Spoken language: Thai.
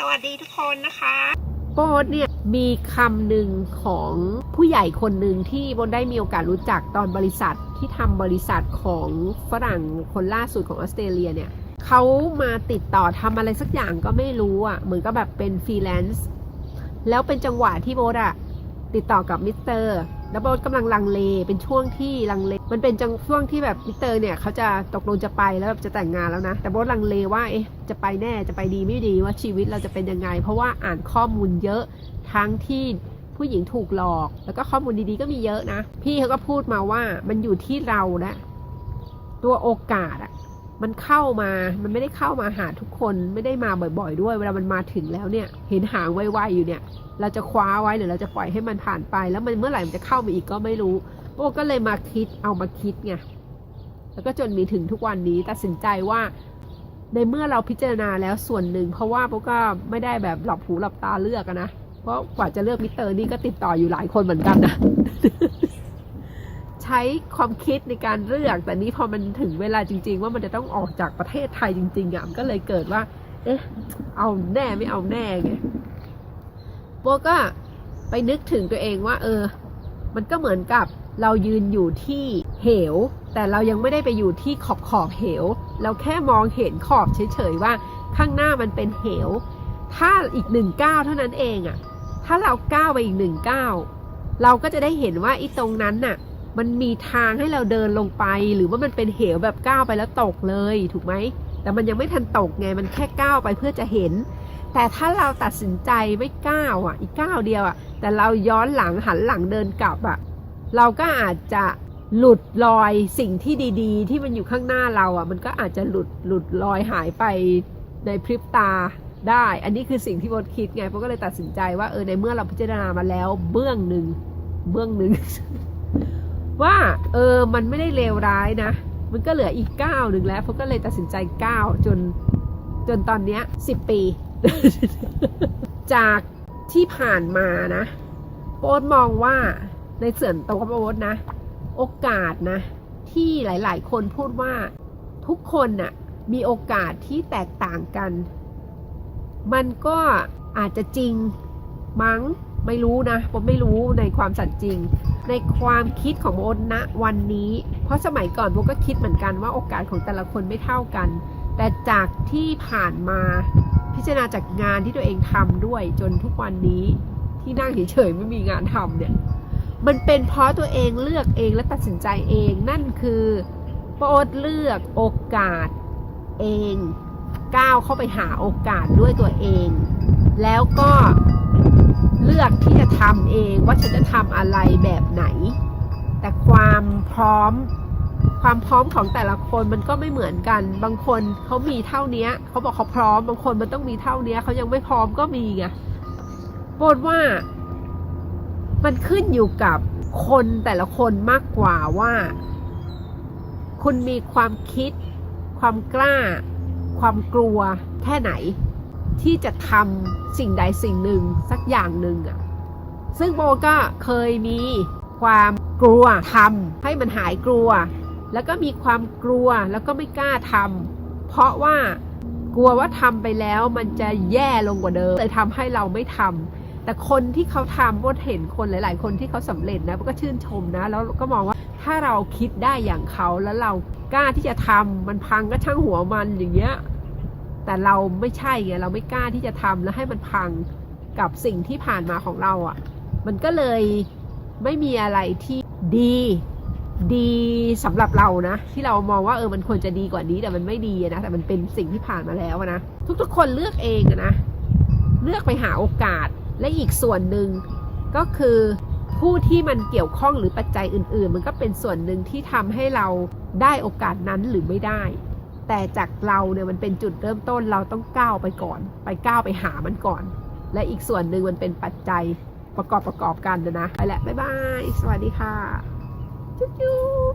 สวัสดีทุกคนนะคะโบทเนี่ยมีคำหนึ่งของผู้ใหญ่คนหนึ่งที่โบทได้มีโอกาสรู้จักตอนบริษัทที่ทำบริษัทของฝรั่งคนล่าสุดของออสเตรเลียเนี่ยเขามาติดต่อทำอะไรสักอย่างก็ไม่รู้อะเหมือนกับแบบเป็นฟรีแลนซ์แล้วเป็นจังหวะที่โบทอะติดต่อกับมิสเตอร์ แล้วโบทกำลังลังเลเป็นช่วงที่ลังเล มันเป็นจังช่วงที่แบบมิเตอร์เนี่ยเขาจะตกลงจะไปแล้วแบบจะแต่งงานแล้วนะ แต่โบทลังเลว่าเอ๊ะจะไปแน่จะไปดีไม่ดีว่าชีวิตเราจะเป็นยังไง เพราะว่าอ่านข้อมูลเยอะทั้งที่ผู้หญิงถูกหลอก แล้วก็ข้อมูลดีๆก็มีเยอะนะ พี่เขาก็พูดมาว่ามันอยู่ที่เรานะตัวโอกาสอะ มันเข้ามา มันไม่ได้เข้ามาหาทุกคน ไม่ได้มาบ่อย ๆ ด้วย เวลามันมาถึงแล้วเนี่ย เห็นหางไวๆอยู่เนี่ย เราจะคว้าไว้หรือเราจะปล่อยให้มันผ่านไป แล้วมันเมื่อไหร่มันจะเข้ามาอีกก็ไม่รู้โบก็เลยมาคิด เอามาคิดไง แล้วก็จนมีถึงทุกวันนี้ตัดสินใจว่า ในเมื่อเราพิจารณาแล้วส่วนหนึ่ง เพราะว่าโบก็ไม่ได้แบบหลับหูหลับตาเลือกนะ เพราะกว่าจะเลือกมิสเตอร์นี่ก็ติดต่ออยู่หลายคนเหมือนกันนะ ใช้ความคิดในการเลือก แต่นี้พอมันถึงเวลาจริง ๆ ว่ามันจะต้องออกจากประเทศไทยจริงๆอะมันก็เลยเกิดว่า เอ๊ะ เอาแน่ไม่เอาแน่ไงโบก็ไปนึกถึงตัวเองว่า เออ มันก็เหมือนกับเรายืนอยู่ที่เหว แต่เรายังไม่ได้ไปอยู่ที่ขอบขอบเหว เราแค่มองเห็นขอบเฉยๆว่าข้างหน้ามันเป็นเหว ถ้าอีกหนึ่งก้าวเท่านั้นเองอะถ้าเราก้าวไปอีกหนึ่งก้าวเราก็จะได้เห็นว่าไอ้ตรงนั้นน่ะ มันมีทางให้เราเดินลงไป หรือว่ามันเป็นเหวแบบก้าวไปแล้วตกเลยถูกไหมแต่มันยังไม่ทันตกไงมันแค่ก้าวไปเพื่อจะเห็น แต่ถ้าเราตัดสินใจไม่ก้าวอะ อีกก้าวเดียวอะ แต่เราย้อนหลังหันหลังเดินกลับอะ เราก็อาจจะหลุดลอยสิ่งที่ดีๆ ที่มันอยู่ข้างหน้าเราอะ มันก็อาจจะหลุดหลุดลอยหายไปในพริบตาได้ อันนี้คือสิ่งที่โบทคิดไงโบทก็เลยตัดสินใจว่าเออในเมื่อเราพิจารณามาแล้วเบื้องหนึ่งเบื้องหนึ่ง ว่าเออมันไม่ได้เลวร้ายนะ มันก็เหลืออีกก้าวหนึ่งแล้วผมก็เลยตัดสินใจก้าวจนจนตอนเนี้ยสิบปี จากที่ผ่านมานะโอ๊ตมองว่าในส่วนตัวโอ๊ตนะ โอกาสนะ ที่หลาย ๆ คนพูดว่าทุกคนน่ะมีโอกาสที่แตกต่างกัน มันก็อาจจะจริงมั้งไม่รู้นะผมไม่รู้ในความสัตย์จริง ในความคิดของโบนณวันนี้ เพราะสมัยก่อนโบก็คิดเหมือนกันว่าโอกาสของแต่ละคนไม่เท่ากัน แต่จากที่ผ่านมาพิจารณาจากงานที่ตัวเองทำด้วยจนทุกวันนี้ที่นั่งเฉยๆไม่มีงานทำเนี่ยมันเป็นเพราะตัวเองเลือกเองและตัดสินใจเองนั่นคือโบเลือกโอกาสเอง ก้าวเข้าไปหาโอกาสด้วยตัวเอง แล้วก็ เลือกที่จะทำเองว่าฉันจะทำอะไรแบบไหน แต่ความพร้อมความพร้อมของแต่ละคนมันก็ไม่เหมือนกัน บางคนเขามีเท่านี้เขาบอกเขาพร้อม บางคนมันต้องมีเท่านี้เขายังไม่พร้อมก็มีไงบทว่า มันขึ้นอยู่กับคนแต่ละคนมากกว่าว่า คุณมีความคิด ความกล้า ความกลัวแค่ไหน ที่จะทำสิ่งใดสิ่งหนึ่งสักอย่างหนึ่งอะ่ะซึ่งโบก็เคยมีความกลัวทำให้มันหายกลัว แล้วก็มีความกลัวแล้วก็ไม่กล้าทำเพราะว่ากลัวว่าทำไปแล้วมันจะแย่ลงกว่าเดิมเลยทำให้เราไม่ทำแต่คนที่เขาทำโบเห็นคนหลาย ๆ คนที่เขาสำเร็จนะโบก็ชื่นชมนะ แล้วก็มองว่าถ้าเราคิดได้อย่างเขาแล้วเรากล้าที่จะทำมันพังก็ช่างหัวมันอย่างเงี้ย แต่เราไม่ใช่ไงเราไม่กล้าที่จะทำแล้วให้มันพังกับสิ่งที่ผ่านมาของเราอะ่ะ มันก็เลยไม่มีอะไรที่ดีดีสำหรับเรานะ ที่เรามองว่าเออมันควรจะดีกว่านี้แต่มันไม่ดีนะแต่มันเป็นสิ่งที่ผ่านมาแล้วนะทุกๆ คนเลือกเองนะเลือกไปหาโอกาสและอีกส่วนหนึ่งก็คือผู้ที่มันเกี่ยวข้องหรือปัจจัยอื่น ๆ มันก็เป็นส่วนหนึ่งที่ทำให้เราได้โอกาสนั้นหรือไม่ได้ แต่จากเราเนี่ยมันเป็นจุดเริ่มต้นเราต้องก้าวไปก่อน ไปก้าวไปหามันก่อน และอีกส่วนหนึ่งมันเป็นปัจจัยประกอบประกอบกันนะนะไปแล้วบ๊ายบาย สวัสดีค่ะ จุ๊บ